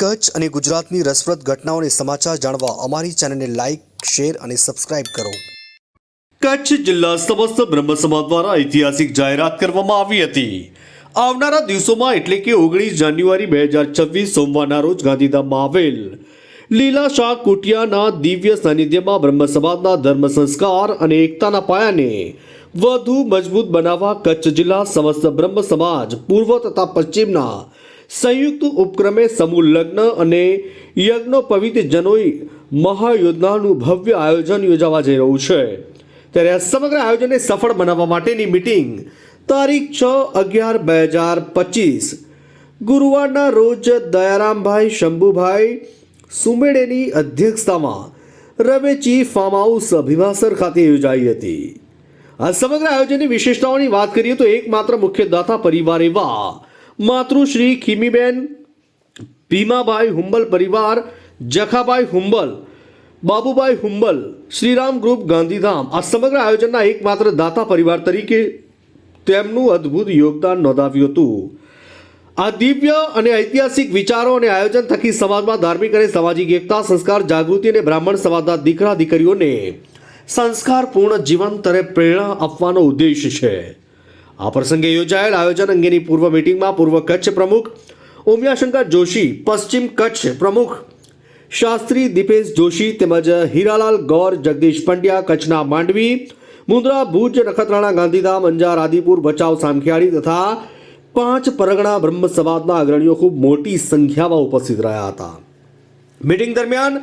કચ્છ અને ગુજરાતની રસપ્રદ ઘટનાઓને સમાચાર જાણવા અમારી ચેનલને લાઇક શેર અને સબસ્ક્રાઇબ કરો. કચ્છ જિલ્લા સમસ્ત બ્રહ્મ સમાજ દ્વારા ઐતિહાસિક જાહેરાત કરવામાં આવી હતી. આવનારા દિવસોમાં એટલે કે ઓગણીસ જાન્યુઆરી બે હજાર છવ્વીસ સોમવારના રોજ ગાંધીધામમાં આવેલ લીલા શાહ કુટિયાના દિવ્ય સાનિધ્યમાં બ્રહ્મ સમાજના ધર્મ સંસ્કાર અને એકતાના પાયાને વધુ મજબૂત બનાવવા કચ્છ જિલ્લા સમસ્ત બ્રહ્મ સમાજ, પૂર્વ તથા પશ્ચિમના સંયુક્ત ઉપક્રમે સમૂહ લગ્ન અને યજ્ઞોપવિત જનોઈ મહાયોજનાનું ભવ્ય આયોજન યોજાવા જઈ રહ્યું છે. ત્યારે આ સમગ્ર આયોજનને સફળ બનાવવા માટેની મિટિંગ તારીખ છ અગિયાર બે હજાર પચીસ. ગુરુવારના રોજ દયારામભાઈ શંભુભાઈ સુમેડેની અધ્યક્ષતામાં રવેચી ફાર્મ હાઉસ અભિવાસર ખાતે યોજાઈ હતી. આ સમગ્ર આયોજનની વિશેષતાઓની વાત કરીએ તો એકમાત્ર મુખ્ય દાતા પરિવાર એવા માતૃશ્રી ખીમીબેન, ભીમાભાઈ હુંબલ પરિવાર, જખાભાઈ હુંબલ, બાબુભાઈ હુંબલ, શ્રીરામ ગ્રુપ ગાંધીધામ. આ સમગ્ર આયોજનના એકમાત્ર દાતા પરિવાર તરીકે તેમનું અદ્ભુત યોગદાન નોંધાવ્યું હતું. આ દિવ્ય અને ઐતિહાસિક વિચારો અને આયોજન થકી સમાજમાં ધાર્મિક અને સામાજિક એકતા, સંસ્કાર, જાગૃતિ અને બ્રાહ્મણ સમાજના દીકરા દીકરીઓને સંસ્કારપૂર્ણ જીવન તરે પ્રેરણા આપવાનો ઉદ્દેશ છે. આ પ્રસંગે યોજાયેલ આયોજન અંગેની પૂર્વ મિટિંગમાં પૂર્વ કચ્છ પ્રમુખ ઉમિયાશંકર જોશી, પશ્ચિમ કચ્છ પ્રમુખ શાસ્ત્રી દીપેશ જોશી તેમજ હીરાલાલ ગૌર, જગદીશ પંડ્યા, કચ્છના માંડવી, મુન્દ્રા, ભુજ, નખત્રાણા, ગાંધીધામ, અંજાર, આદિપુર, ભચાઉ, સામખિયાળી તથા પાંચ પરગણા બ્રહ્મ સમાજના અગ્રણીઓ ખૂબ મોટી સંખ્યામાં ઉપસ્થિત રહ્યા હતા. મીટિંગ દરમિયાન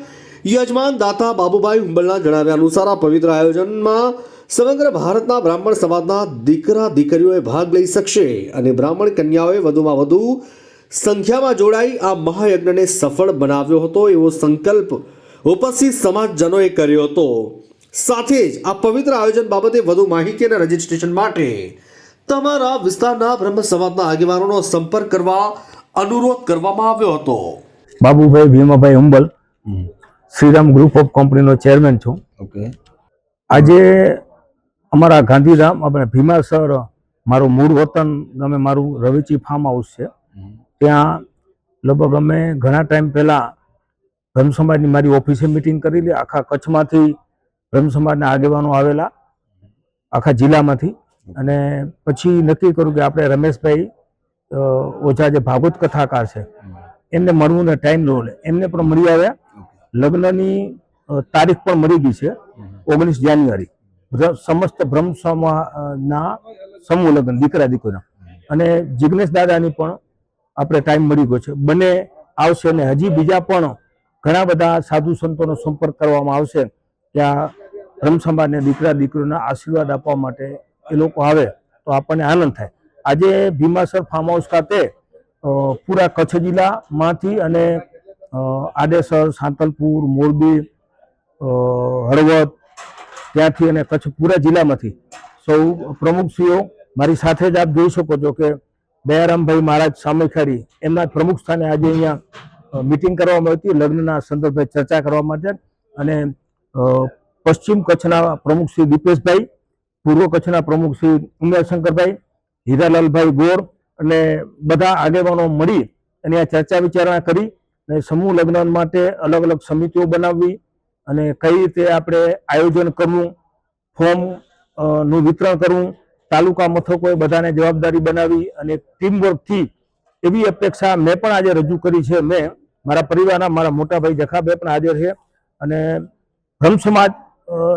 યજમાન દાતા બાબુભાઈ હુંબલના જણાવ્યા અનુસાર આ પવિત્ર આયોજનમાં સમગ્ર ભારતના બ્રાહ્મણ સમાજના દીકરા દીકરીઓએ ભાગ લઈ શકશે અને બ્રાહ્મણ કન્યાઓએ વધુમાં વધુ સંખ્યામાં જોડાઈ આ મહાયજ્ઞને સફળ બનાવ્યો હતો એવો સંકલ્પ ઉપસ્થિત સમાજજનોએ કર્યો હતો. સાથે જ આ પવિત્ર આયોજન બાબતે વધુ માહિતી અને રજીસ્ટ્રેશન માટે તમારા વિસ્તારના બ્રહ્મ સમાજના આગેવાનોનો સંપર્ક કરવા અનુરોધ કરવામાં આવ્યો હતો. બાબુભાઈ ભીમાભાઈ અંબલ શ્રીરામ ગ્રુપ ઓફ કંપનીનો ચેરમેન છું. ઓકે આજે અમારા ગાંધીધામ આપણે ભીમાસર મારું મૂળ વતન અમે મારું રવેચી ફાર્મ હાઉસ છે. ત્યાં લગભગ અમે ઘણા ટાઈમ પહેલાં બ્રહ્મ સમાજની મારી ઓફિસે મિટિંગ કરેલી. આખા કચ્છમાંથી બ્રહ્મ સમાજના આગેવાનો આવેલા આખા જિલ્લામાંથી. અને પછી નક્કી કર્યું કે આપણે રમેશભાઈ ઓછા જે ભાગવત કથાકાર છે એમને મળવું ને ટાઈમ લો લે. એમને પણ મળી આવ્યા. લગ્નની તારીખ પણ મળી ગઈ છે. ઓગણીસ જાન્યુઆરી. સમસ્ત બ્રહ્મ સમાજના સમૂહ લગ્ન, દીકરા, દીકરીના. અને જિગ્નેશ દાદાની પણ આપણે ટાઈમ મળી ગયો છે. બંને આવશે અને હજી બીજા પણ ઘણા બધા સાધુ સંતોનો સંપર્ક કરવામાં આવશે. ત્યાં બ્રહ્મસંભાને દીકરા, દીકરીઓના આશીર્વાદ આપવા માટે એ લોકો આવે તો આપણને આનંદ થાય. આજે ભીમાસર ફાર્મ હાઉસ ખાતે પૂરા કચ્છ જિલ્લામાંથી અને આડેસર, સાંતલપુર, મોરબી હળવદ ત્યાંથી અને કચ્છ પૂરા જિલ્લામાંથી સૌ પ્રમુખશ્રીઓ મારી સાથે જ આપ જોઈ શકો છો કે દયારામભાઈ મહારાજ સામેખારી એમના પ્રમુખ સ્થાને આજે અહીંયા મિટિંગ કરવામાં હતી. લગ્નના સંદર્ભે ચર્ચા કરવા માટે અને પશ્ચિમ કચ્છના પ્રમુખ શ્રી દીપેશભાઈ, પૂર્વ કચ્છના પ્રમુખ શ્રી ઉમિયાશંકરભાઈ હીરાલાલભાઈ ગોર અને બધા આગેવાનો મળી અને આ ચર્ચા વિચારણા કરી અને સમૂહ લગ્ન માટે અલગ અલગ સમિતિઓ બનાવવી અને કઈ રીતે આપણે આયોજન કરવું, ફોર્મનું વિતરણ કરવું, તાલુકા મથકોએ બધાને જવાબદારી બનાવી અને ટીમ વર્કથી એવી અપેક્ષા મેં પણ આજે રજૂ કરી છે. મેં મારા પરિવારના, મારા મોટા ભાઈ જખાભાઈ પણ હાજર છે અને બ્રહ્મ સમાજ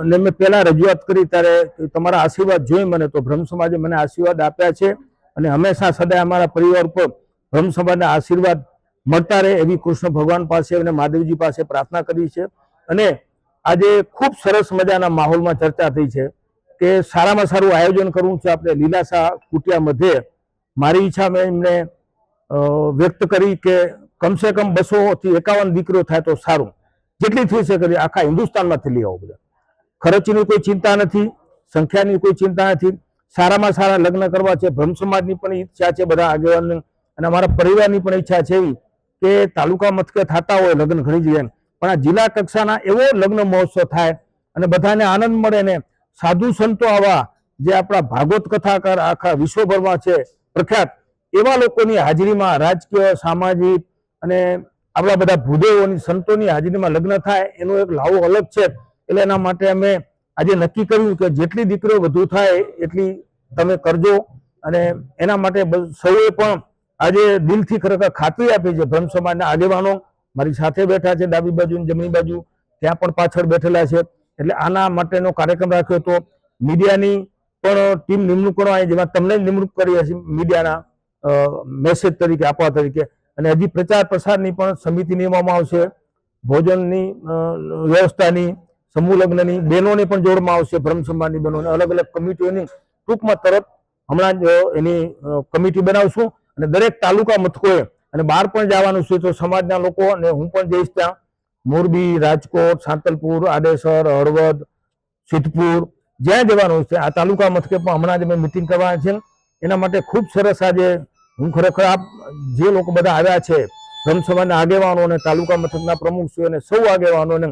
ને મેં પહેલાં રજૂઆત કરી ત્યારે તમારા આશીર્વાદ જોઈ મને તો બ્રહ્મ સમાજે મને આશીર્વાદ આપ્યા છે અને હંમેશા સદાય અમારા પરિવાર પર બ્રહ્મ સમાજના આશીર્વાદ મળતા રહે એવી કૃષ્ણ ભગવાન પાસે અને મહાદેવજી પાસે પ્રાર્થના કરી છે. અને આજે ખૂબ સરસ મજાના માહોલમાં ચર્ચા થઈ છે કે સારામાં સારું આયોજન કરવું છે આપણે લીલાસા કુટિયા મધ્યે. મારી ઈચ્છા મેં એમને વ્યક્ત કરી કે કમસે કમ બસોથી એકાવન દીકરીઓ થાય તો સારું. જેટલી થઈ શકે આખા હિન્દુસ્તાનમાંથી લઈ આવો બધા. ખર્ચની કોઈ ચિંતા નથી, સંખ્યાની કોઈ ચિંતા નથી. સારામાં સારા લગ્ન કરવા છે બ્રહ્મ સમાજની પણ ઈચ્છા છે બધા આગેવાનની. અને અમારા પરિવારની પણ ઈચ્છા છે એવી કે તાલુકા મથકે થતા હોય લગ્ન ઘણી જગ્યાએ. પણ આ જિલ્લા કક્ષાના એવો લગ્ન મહોત્સવ થાય અને બધાને આનંદ મળે ને સાધુ સંતો આવા જે આપણા ભાગવત કથાકાર આખા વિશ્વભરમાં છે, પ્રખ્યાત, એવા લોકોની હાજરીમાં રાજકીય, સામાજિક અને આપણા બધા ભૂદેવોની સંતોની હાજરીમાં લગ્ન થાય, એનો એક લાવો અલગ છે. એટલે એના માટે અમે આજે નક્કી કર્યું કે જેટલી દીકરીઓ વધુ થાય એટલી તમે કરજો. અને એના માટે સૌએ પણ આજે દિલથી ખરેખર ખાતરી આપી છે બ્રહ્મ સમાજના આગેવાનો મારી સાથે બેઠા છે ડાબી બાજુ જમણી બાજુ. ત્યાં પણ પાછળ બેઠેલા છે. એટલે આના માટેનો કાર્યક્રમ રાખ્યો હતો. મીડિયાની પણ ટીમ નિમણૂક કરવા જેમાં તમને નિમણૂક કરી હશે મીડિયાના મેસેજ તરીકે, આપવા તરીકે. અને હજી પ્રચાર પ્રસારની પણ સમિતિ નિમવામાં આવશે. ભોજનની વ્યવસ્થાની, સમૂહ લગ્નની બહેનોને પણ જોડવામાં આવશે બ્રહ્મ સમાજની બહેનોને. અલગ અલગ કમિટીઓની ટૂંકમાં તરત હમણાં જ એની કમિટી બનાવશું. અને દરેક તાલુકા મથકોએ અને બહાર પણ જવાનું છે તો સમાજના લોકો અને હું પણ જઈશ ત્યાં. મોરબી, રાજકોટ, સાંતલપુર, આડેસર, હળવદ, સિદ્ધપુર, જ્યાં જવાનું છે. આ તાલુકા મથકે પણ હમણાં જ અમે મિટિંગ કરવાના છે એના માટે ખૂબ સરસ આજે હું ખરેખર આપ જે લોકો બધા આવ્યા છે બ્રહ્મ સમાજના આગેવાનો અને તાલુકા મથકના પ્રમુખશ્રીઓ અને સૌ આગેવાનો અને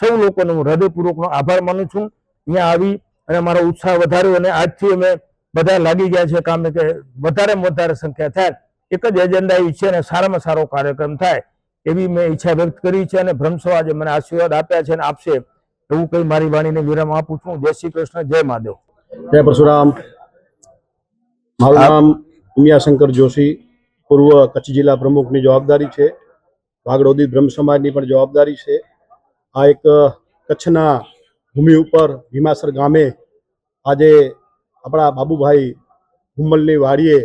સૌ લોકોનો હું હૃદયપૂર્વકનો આભાર માનું છું. અહીંયા આવી અને મારો ઉત્સાહ વધાર્યો અને આજથી અમે બધા લાગી ગયા છે કામે કે વધારે વધારે સંખ્યા થાય. એક જ એજન્ડા એ છે અને સારામાં સારો કાર્યક્રમ થાય એવી મેં ઈચ્છા વ્યક્ત કરી છે અને બ્રહ્મ સમાજે મને આશીર્વાદ આપ્યા છે અને આપશે એવું કઈ મારી વાણીને વિરામ આપું છું. જય શ્રી કૃષ્ણ જય મહાદેવ. જય પરશુરામ. મારું નામ ઉમિયાશંકર જોશી. પૂર્વ કચ્છ જિલ્લા પ્રમુખની જવાબદારી છે. વાગડોદી બ્રહ્મ સમાજની પણ જવાબદારી છે. આ એક કચ્છના ભૂમિ ઉપર ભીમાસર ગામે આજે આપણા બાબુભાઈ હુમલની વાડીએ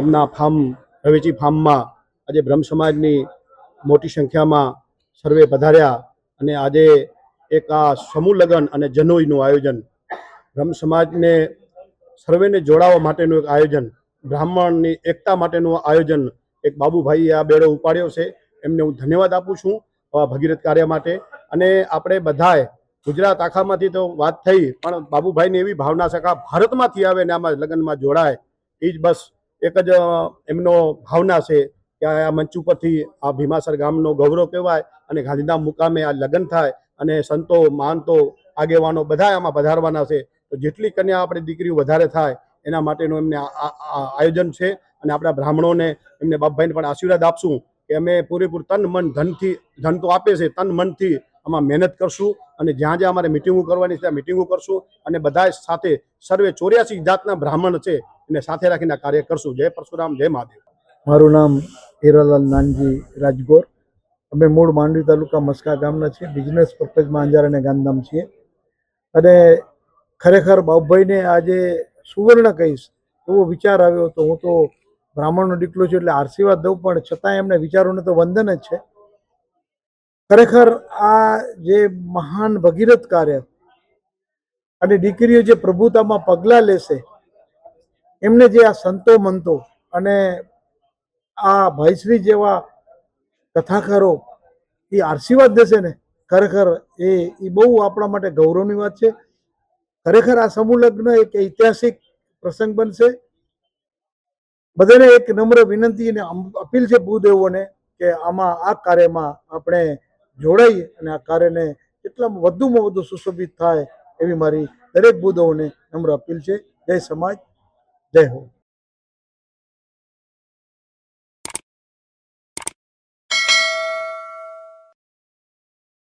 એમના ફાર્મ, રવેચી ફાર્મમાં આજે બ્રહ્મ સમાજની મોટી સંખ્યામાં સર્વે પધાર્યા અને આજે એક આ સમૂહ લગ્ન અને જનોઈનું આયોજન. બ્રહ્મ સમાજને સર્વેને જોડાવા માટેનું એક આયોજન, બ્રાહ્મણની એકતા માટેનું આયોજન એક બાબુભાઈએ આ બેડો ઉપાડ્યો છે. એમને હું ધન્યવાદ આપું છું આ ભગીરથ કાર્ય માટે. અને આપણે બધાએ ગુજરાત આખામાંથી તો વાત થઈ, પણ બાબુભાઈની એવી ભાવના છે કે ભારતમાંથી આવે ને આમાં લગ્નમાં જોડાય. એ જ બસ એક જ એમનો ભાવના છે કે આ મંચ ઉપરથી આ ભીમાસર ગામનો ગૌરવ કહેવાય અને ગાંધીધામ મુકામે આ લગ્ન થાય અને સંતો માનતો આગેવાનો બધા આમાં પધારવાના છે. તો જેટલી કન્યા આપણી દીકરીઓ વધારે થાય એના માટેનું એમને આયોજન છે અને આપણા બ્રાહ્મણોને એમને બાપભાઈને પણ આશીર્વાદ આપશું કે અમે પૂરેપૂર તન, મન, ધનથી, ધન તો આપે છે, તન, મનથી આમાં મહેનત કરશું અને જ્યાં જ્યાં અમારે મિટિંગો કરવાની ત્યાં મિટિંગો કરશું અને બધા સાથે સર્વે ચોર્યાસી જાતના બ્રાહ્મણ છે. એને સાથે રાખીને કાર્ય કરશું. જય પરશુરામ, જય મહાદેવ. મારું નામ હીરાલાલ નાનજી રાજગોર. અમે મૂળ માંડવી તાલુકા મસ્કા ગામના છીએ. બિઝનેસ પર્પઝમાં અંજાર અને ગાંધીધામ છીએ. અને ખરેખર બાબુભાઈને આજે સુવર્ણ કહીશ એવો વિચાર આવ્યો તો હું તો બ્રાહ્મણનો દીકરો છું એટલે આશીર્વાદ દઉં, પણ છતાંય એમને વિચારોને તો વંદન જ છે. ખરેખર આ જે મહાન ભગીરથ કાર્ય અને દીકરીઓ જે પ્રભુતામાં પગલાં લેશે એમને જે આ સંતો મંતો અને આ ભાઈશ્રી જેવા કથાકારો એ આશીર્વાદ દેશે ને, ખરેખર એ એ બહુ આપણા માટે ગૌરવની વાત છે. ખરેખર આ સમૂહ લગ્ન એક ઐતિહાસિક પ્રસંગ બનશે. બધાને એક નમ્ર વિનંતી અને અપીલ છે ભૂદેવોને કે આમાં, આ કાર્યમાં આપણે જોડાઈએ અને આ કાર્યને કેટલામાં વધુમાં વધુ સુશોભિત થાય એવી મારી દરેક ભૂદેવોને નમ્ર અપીલ છે. જય સમાજ. જય હો